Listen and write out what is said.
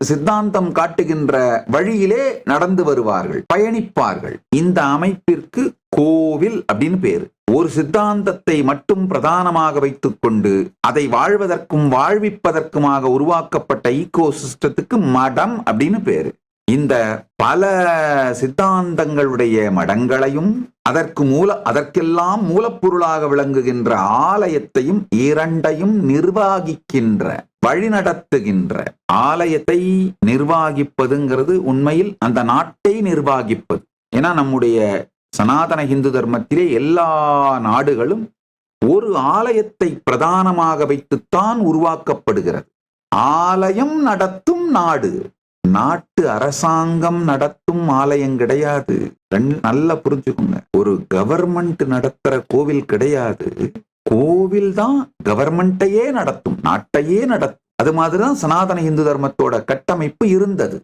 சித்தாந்தம் காட்டுகின்ற வழியிலே நடந்து வருவார்கள் பயணிப்பார்கள். இந்த அமைப்பிற்கு கோவில் அப்படின்னு பேரு. ஒரு சித்தாந்தத்தை மட்டும் பிரதானமாக வைத்துக்கொண்டு அதை வாழ்வதற்கும் வாழ்விப்பதற்குமாக உருவாக்கப்பட்ட ஈகோ சிஸ்டத்துக்கு மடம் அப்படின்னு பேரு. இந்த பல சித்தாந்தங்களுடைய மடங்களையும் அதற்கு மூல அதற்கெல்லாம் மூலப்பொருளாக விளங்குகின்ற ஆலயத்தையும் இரண்டையும் நிர்வாகிக்கின்ற வழிநடத்துகின்ற ஆலயத்தை நிர்வாகிப்பதுங்கிறது உண்மையில் அந்த நாட்டை நிர்வாகிப்பது. ஏன்னா நம்முடைய சனாதன இந்து தர்மத்திலே எல்லா நாடுகளும் ஒரு ஆலயத்தை பிரதானமாக வைத்துத்தான் உருவாக்கப்படுகிறது. ஆலயம் நடத்தும் நாடு நாட்டு அரசாங்கம் நடத்தும் ஆலயம் கிடையாது. நல்லா புரிஞ்சுக்கோங்க. ஒரு கவர்மெண்ட் நடத்துற கோவில் கிடையாது. கோவில் தான் கவர்மெண்ட்டையே நடத்தும். நாட்டையே நட அது மாதிரிதான் சனாதன இந்து தர்மத்தோட கட்டமைப்பு இருந்தது.